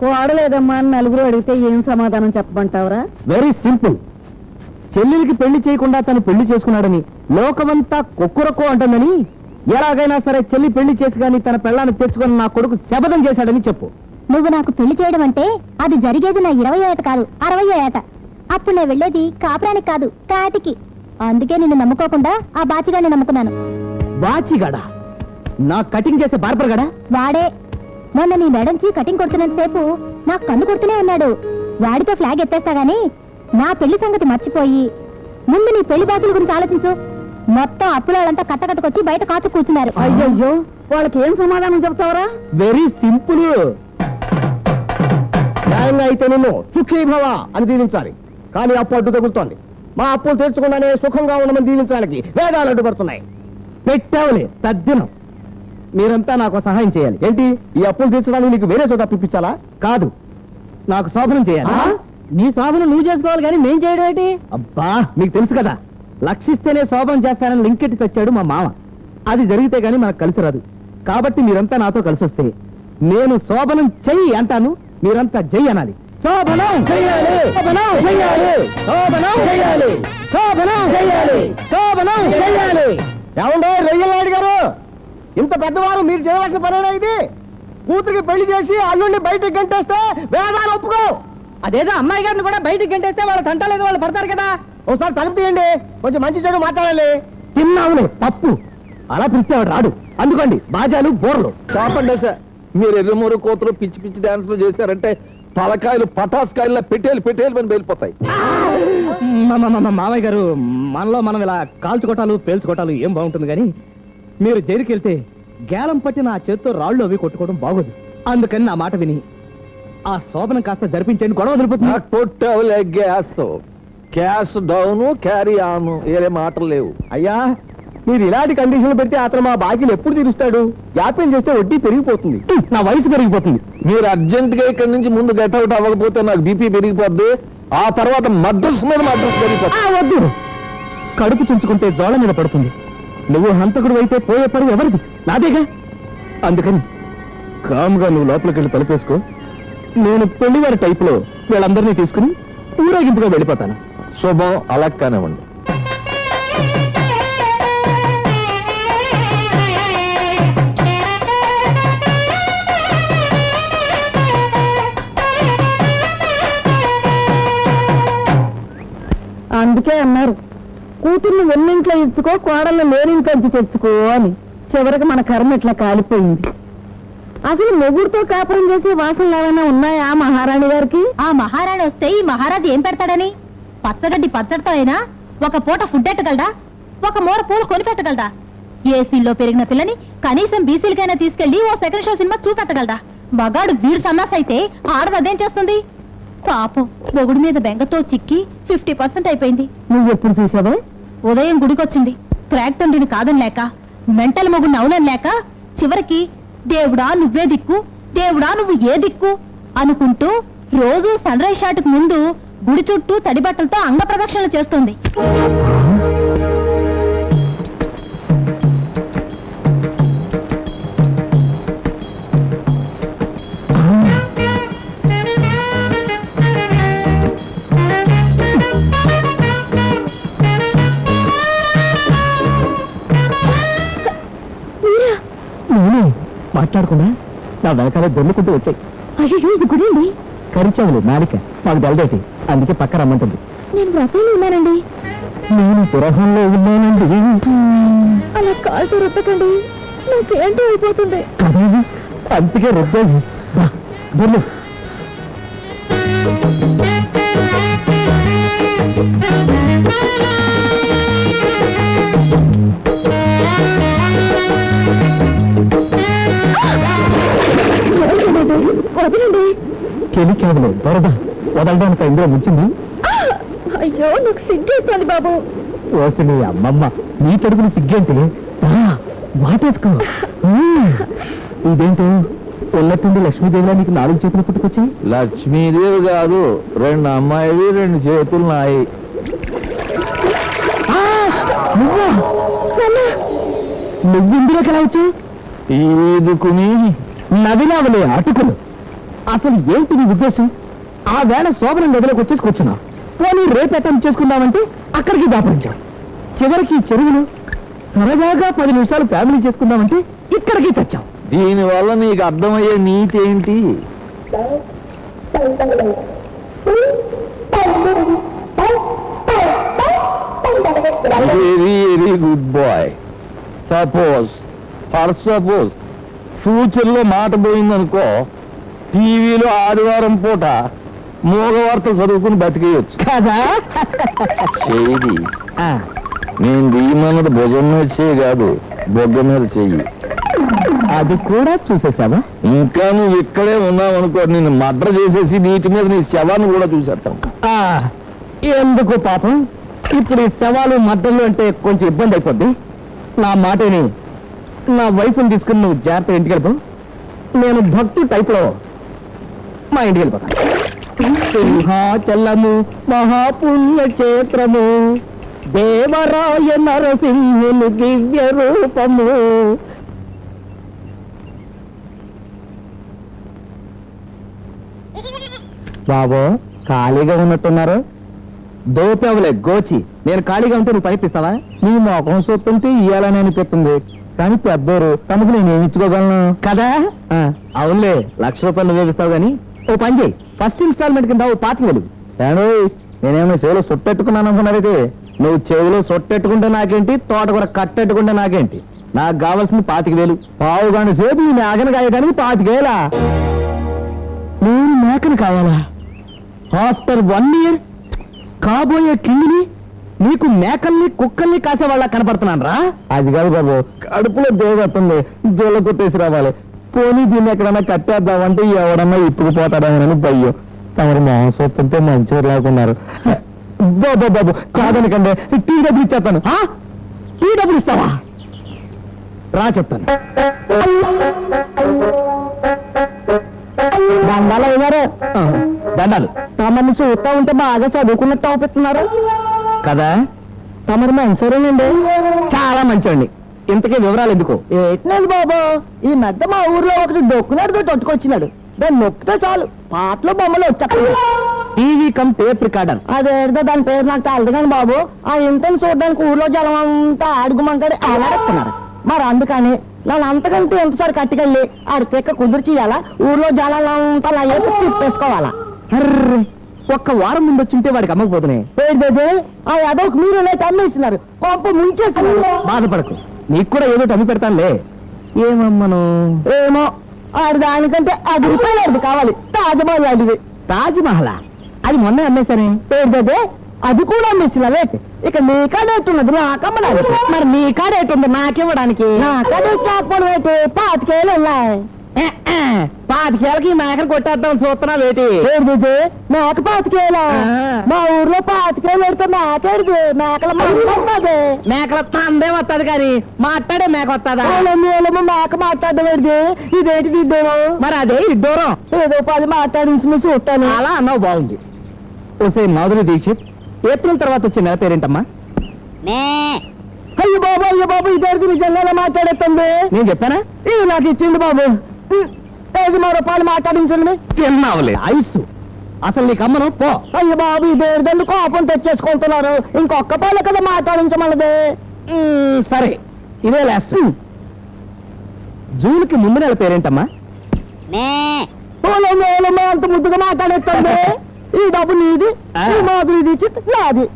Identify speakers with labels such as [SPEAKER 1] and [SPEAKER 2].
[SPEAKER 1] కోడలేదమ్మా అని నలుగురు అడిగితే ఏం సమాధానం చెప్పమంటావురా?
[SPEAKER 2] వెరీ సింపుల్ చెల్లెలికి పెళ్ళి చేయకుండా తను పెళ్ళి చేసుకున్నాడని లోకమంతా కొక్కురకో అంటుందని ఎలాగైనా సరే చెల్లి పెళ్ళి చేసి గాని తన పెళ్ళాన్ని తెచ్చుకొని నా కొడుకు శపథం చేశాడని చెప్పు.
[SPEAKER 3] నువ్వు నాకు పెళ్ళి చేయడం అంటే అది జరిగేది నా ఇరవై ఏట కాదు అరవై ఏట. అప్పుడు నేను వెళ్ళేది కాపురానికి కాదు కాటికి. అందుకే నిన్ను నమ్ముకోకుండా ఆ బాచిగాన్ని నమ్ముకున్నాను.
[SPEAKER 2] బాచిగాడా? నా కటింగ్ చేసే బార్బర్ గడా?
[SPEAKER 3] వాడే మొన్న నీ మెడంచి కటింగ్ కొడుతున్నంత సేపు నా కన్ను కొడుతూనే ఉన్నాడు. వాడితో ఫ్లాగ్ ఎత్తేస్తా గాని నా పెళ్ళి సంగతి మర్చిపోయి. ముందు నీ పెళ్ళి బాకుల గురించి ఆలోచించు. మొత్తం అప్పులంతా కట్టకట్టుకొచ్చి బయట కాచు కూర్చున్నారు.
[SPEAKER 1] అయ్యయ్యో వాళ్ళకి ఏం సమాధానం చెప్తావురా?
[SPEAKER 2] వెరీ సింపుల్ న్యాయంగా అయితే నిన్ను సుఖీ భవ అని దీవించాలి. కానీ అప్పు అడ్డు తగులుతోంది. మా అప్పులు తీర్చకుండానే సుఖంగా ఉండమని దీవించడానికి వేదాలు అడ్డుపడుతున్నాయి. పెట్టావులే తద్దినం. మీరంతా నాకు సహాయం చేయాలి. ఏంటి? ఈ అప్పులు తీర్చడానికి నీకు వేరే చోట అప్పిప్పించాలా కాదు. నాకు శోభనం చేయాలి. నీ శోభనం నువ్వు చేసుకోవాలి కానీ మేం చేయడం ఏంటి? అబ్బా మీకు తెలుసు కదా. లక్షిస్తేనే శోభనం చేస్తానని లింకెట్టి చచ్చాడు మా మామ. అది జరిగితే గానీ మనకు కలిసి రాదు. కాబట్టి మీరంతా నాతో కలిసి వస్తే నేను శోభనం చెయ్యి అంటాను. మీరంతా జై అనాలి. శోభనం చెయ్యాలి. శోభనం చెయ్యాలి. శోభనం చెయ్యాలి. శోభనం చెయ్యాలి. శోభనం చెయ్యాలి ఏమండో రొయ్యలాడి గారు? ఇంత పెద్దవారు మీరు చేయవలసిన పనేనా ఇది? కూతురికి పెళ్ళి చేసి అల్లుడిని బయటికి గంటేస్తే వేదాలు ఒప్పుకో.
[SPEAKER 1] అదేదో అమ్మాయి గారిని కూడా బయటికి గంటేస్తే వాళ్ళు తంటలేదు వాళ్ళు పడతారు కదా.
[SPEAKER 2] ఒకసారి తలుపు తీయండి. కొంచెం మంచి చెడు మాట్లాడాలి. తిన్నావులే పప్పు అలా పిలిస్తే వాడు రాడు. అందుకోండి బాజాలు బోర్లు.
[SPEAKER 4] చాపండి సార్. మీరు ఎర్రమూరు కోతలు పిచ్చి పిచ్చి డాన్సులు చేశారంటే తలకాయలు పటాస్కాయలు పెట్టేలు పెట్టేలు పని వెళ్ళిపోతాయి
[SPEAKER 2] మామయ్య గారు మనలో మనం ఇలా కాల్చుకోటాలు పేల్చుకోటాలు ఏం బాగుంటుంది కానీ మీరు జైలుకి వెళ్తే గేలం పట్టి నా చేత్తో రాళ్ళు అవి కొట్టుకోవడం బాగోదు. అందుకని నా మాట విని ఆ శోభనం కాస్త జరిపించండి గొడవ వదిలిపోతుంది.
[SPEAKER 4] Gas. Cash down carry on వేరే మాటలు లేవు.
[SPEAKER 2] అయ్యా మీరు ఇలాంటి కండిషన్లు పెడితే అతను మా బాకీలు ఎప్పుడు తీరుస్తాడు? జాప్యం చేస్తే వడ్డీ పెరిగిపోతుంది. నా వయసు పెరిగిపోతుంది.
[SPEAKER 4] మీరు అర్జెంట్గా ఇక్కడి నుంచి ముందు గెట్ అవుట్ అవ్వకపోతే నాకు బీపీ పెరిగిపోద్ది. ఆ తర్వాత మద్రస్ మీద మద్రస్ పెరిగిపోతుంది.
[SPEAKER 2] వద్దు. కడుపు చించుకుంటే జోళ్ళ మీద పడుతుంది. నువ్వు హంతకుడు అయితే పోయే పరువు ఎవరిది? నాదేగా? అందుకని కామ్గా నువ్వు లోపలికి వెళ్ళి తలుపేసుకో. నేను పెళ్ళివారి టైపులో వీళ్ళందరినీ తీసుకుని ఊరేగింపుగా వెళ్ళిపోతాను.
[SPEAKER 4] శుభం అలా కానివ్వండి
[SPEAKER 1] అందుకే అన్నారు. కూతుర్ని వెన్నింట్లో ఇచ్చుకో కోడల్ని లేనింట్లోంచి తెచ్చుకో అని. చివరికి మన కర్మ ఇట్లా కాలిపోయింది. అసలు మొగుడుతో కాపురం చేసే వాసనలు ఏమైనా ఉన్నాయా మహారాణి గారికి?
[SPEAKER 3] ఆ మహారాణి వస్తే ఈ మహారాజు ఏం పెడతాడని? పచ్చగడ్డి పచ్చడితో అయినా ఒక పూట ఫుడ్ ఎట్టగలడా ఒక మూర పూలు కొని పెట్టగలడా ఏసీలో పెరిగిన పిల్లని కనీసం బీసీలకైనా తీసుకెళ్ళి ఓ సెకండ్ షో సినిమా చూపెట్టగలడా? మగాడు వీడు సన్నాస్ అయితే ఆడది చేస్తుంది? పాపం మొగుడు మీద బెంగతో చిక్కి ఫిఫ్టీ పర్సెంట్ అయిపోయింది.
[SPEAKER 1] నువ్వు ఎప్పుడు చూసావే?
[SPEAKER 3] ఉదయం గుడికొచ్చింది. క్రాక్ తండ్రిని కాదని లేక మెంటల్ మొగుడిని అవునని లేక చివరికి దేవుడా నువ్వే దిక్కు దేవుడా నువ్వు ఏ దిక్కు అనుకుంటూ రోజు సన్ రైజ్ షాట్ ముందు గుడి చుట్టూ తడి బట్టలతో అంగ ప్రదక్షిణలు చేస్తుంది.
[SPEAKER 2] మాట్లాడకుండా నా వెనకాల దొర్లుకుంటూ వచ్చాయి.
[SPEAKER 3] అయ్యో ఇది గుడి అండి
[SPEAKER 2] కరిచావులు నాలిక మాకు బెల్దేటి అందుకే పక్క రమ్మంటుంది.
[SPEAKER 3] నేను వ్రతంలో ఉన్నానండి.
[SPEAKER 2] నేను పురహంలో ఉన్నానండి.
[SPEAKER 3] అలా కాలుతో రుద్దకండి. నాకేంటో అయిపోతుంది.
[SPEAKER 2] కదా అందుకే రుద్దాయి. దొర్లు.
[SPEAKER 3] వదలండి.
[SPEAKER 2] కెలికావులు దొరద వదలడానికి ఇందులో ముంచింది.
[SPEAKER 3] అయ్యో నాకు సిగ్గేస్తుంది బాబు.
[SPEAKER 2] ఓసి నీ అమ్మమ్మ నీ తడుపున సిగ్గేంటి వాటేసుకో. ఇదేంటో? ఎల్లట్టుండి లక్ష్మీదేవిలా నీకు నాలుగు చేతులు పుట్టుకొచ్చాయి?
[SPEAKER 4] లక్ష్మీదేవి కాదు రెండు అమ్మాయివి రెండు చేతులు నాయి.
[SPEAKER 2] నువ్వు? ఇందులోకి ఎలా వచ్చావు?
[SPEAKER 4] ఈదుకుని
[SPEAKER 2] నవిలావలే అటుకులు అసలు ఏంటి నీ ఉద్దేశం? ఆ వేళ శోభనం గదిలోకి వచ్చేసి కూర్చున్నా. పోనీ రేపు అటెంప్ట్ చేసుకుందామంటే అక్కడికి దాపరించాం. చివరికి చెరువులు సరదాగా పది నిమిషాలు ఫ్యామిలీ చేసుకుందామంటే ఇక్కడికి చచ్చాం.
[SPEAKER 4] దీని వల్ల నీకు అర్థమయ్యే నీతి ఏంటి? Very very good boy suppose for suppose ఫ్యూచర్లో మాట పోయిందనుకో టీవీలో ఆదివారం పూట మూగ వార్తలు చదువుకుని బతికేయచ్చు.
[SPEAKER 2] కదా?
[SPEAKER 4] చేయి నేను దిగమన్నది భుజం మీద చేయి కాదు బొగ్గ మీద చెయ్యి.
[SPEAKER 2] అది కూడా చూసేసావా?
[SPEAKER 4] ఇంకా నువ్వు ఇక్కడే ఉన్నావు అనుకో నిన్ను మడ్ర చేసేసి నీటి మీద నీ శవాన్ని కూడా చూసేస్తాం.
[SPEAKER 2] ఎందుకు పాపం? ఇప్పుడు ఈ శవాలు మద్దళ్ళు అంటే కొంచెం ఇబ్బంది అయిపోద్ది. నా మాటని నా వైఫ్ని తీసుకుని నువ్వు జాగ్రత్త ఇంటికి నేను భక్తు టైప్లో. మా ఇంటికి వెళ్ళిపోతాను. సింహాచలము మహాపుణ్య క్షేత్రము దేవరాయ నరసింహుని దివ్య రూపము. బాబు ఖాళీగా ఉన్నట్టున్నారు. దోపేవలే గోచి నేను ఖాళీగా ఉంటే నువ్వు పనిపిస్తావా? నీ మొఖం చూస్తుంటే ఇయ్యాలని అనిపిస్తుంది. కానీ పెద్దోరు తమకు నేను ఏమి ఇచ్చుకోగలను? కదా? అవునులే లక్ష రూపాయలు నువ్వే ఇస్తావు గానీ. ఓ పని చేయి. ఫస్ట్ ఇన్స్టాల్మెంట్ కింద ఓ పాతికి వెలుగు ఏడోయ్ నేనేమో చెవిలో సొట్టెట్టుకున్నాను అనుకున్నారైతే నువ్వు చెవిలో సొట్టెట్టుకుంటే నాకేంటి? తోటకూర కట్టెట్టుకుంటే నాకేంటి? నాకు కావాల్సింది పాతిక వేలు. పావు గంట సేపు ఈ మేకను కాయడానికి పాతికేలా నేను మేకను కావాలా ఆఫ్టర్ వన్ ఇయర్ కాబోయే కింగిని నీకు మేకల్ని కుక్కల్ని కాసేవాళ్ళ కనపడుతున్నాను రా అది కాదు బాబు కడుపులో దేవతుంది జోల కొట్టేసి రావాలి. పోనీ దీన్ని ఎక్కడన్నా కట్టేద్దామంటే ఎవడన్నా ఇప్పుడు పోతాడని భయ్యం తమరు మాంసత్తుంటే మంచివారు లేకున్నారు బాబు బాబు కాదనకండి. టీ డబ్బులు ఇచ్చేస్తాను? టీ డబ్బులు ఇస్తావా? రా చెప్తాను. దండాలు అయ్యారు దండాలు. తమని చూస్తా ఉంటే బాగా చదువుకున్నట్టు అవుతున్నారు కదా? తమరు మంచోరేనండి. చాలా మంచోండి ఇంతకీ వివరాలు ఎందుకు? ఏట్లేదు బాబు. ఈ మధ్య మా ఊర్లో ఒకటి డొక్కునాడుతో తొట్టుకొచ్చినాడు. దాన్ని నొక్కితే చాలు. పాటలు బొమ్మలు వచ్చాయి టీవీ కమ్ టేప్ రికార్డర్. అదేదో దాని పేరు నాకు తెలదు కానీ బాబు ఆ ఇంటిని చూడడానికి ఊర్లో జనం అంతా అడుగుమంకడి అలాడుతున్నారు మరి అందుకని నన్ను అంతకంటే ఎంతసారి కట్టుకెళ్ళి ఆడి పిక్క కుదిర్చి ఇయ్యాలా ఊర్లో జనాలంతా నా ఏపు తిప్పేసుకోవాలా? అర్రే ఒక్క వారం ముందు వచ్చుంటే వాడికి అమ్మకపోతున్నాయి ఆ యాదవ్కి మీరు అమ్మేస్తున్నారు కొంప ముంచేస్తున్నారు బాధపడకు. నీకు కూడా ఏదో అమ్మి పెడతానులే. ఏమమ్మను ఏమో ఆడి దానికంటే అది రూపాయలు కావాలి. తాజ్మహల్ లాంటిది. తాజ్మహల్ అది మొన్న అమ్మేశానే ఏంటది? అది కూడా అమ్మేసినవే ఇక నీ కాడేట్టున్నది నాకమ్మడానికి మరి నీ కాడేటుంది నాకివ్వడానికి. నా కాడేట్ కాకపోవడం ఏంటి పాతికేళ్ళు ఉన్నాయి. పాతికేళ్ళకి మేకను కొట్టేద్దాం చూస్తున్నా వేటి మేక పాతికేలా? మా ఊర్లో పాతికేలు పెడితే మేకేది మేకల మాట్లాడుతుంది మేకల తందే వస్తుంది కానీ మాట్లాడే మేక వస్తుందా మేక మాట్లాడేది ఇదేంటి ఇద్దరు మరి అదే ఇద్దరం ఏదో పది మాట్లాడించి చూస్తాను. అలా అన్నావు బాగుంది. ఓసే మాధురి దీక్షిత్ ఏప్రిల్ తర్వాత వచ్చిన నెల పేరేంటమ్మా? అయ్యో బాబు అయ్యో బాబు ఇద్దరికి నిజంగా మాట్లాడేస్తుంది? నేను చెప్పానా? ఇది నాకు ఇచ్చింది బాబు. ఐదు మరో రూపాయలు మాట్లాడించండి. తిన్నావులే. ఐసు. అసలు నీకు అమ్మను? పో. అయ్యో బాబు ఇదేదండి కోపం తెచ్చేసుకుంటున్నారు. ఇంకొక పాలు కదా మాట్లాడించమన్నది. సరే. ఇదే లాస్ట్ జూన్కి ముందు నెల పేరేంటమ్మా? అంత ముద్దుగా మాట్లాడేస్తుంది. ఈ డబ్బు నీది ఈ మాధురి దీక్షిత్ నాది.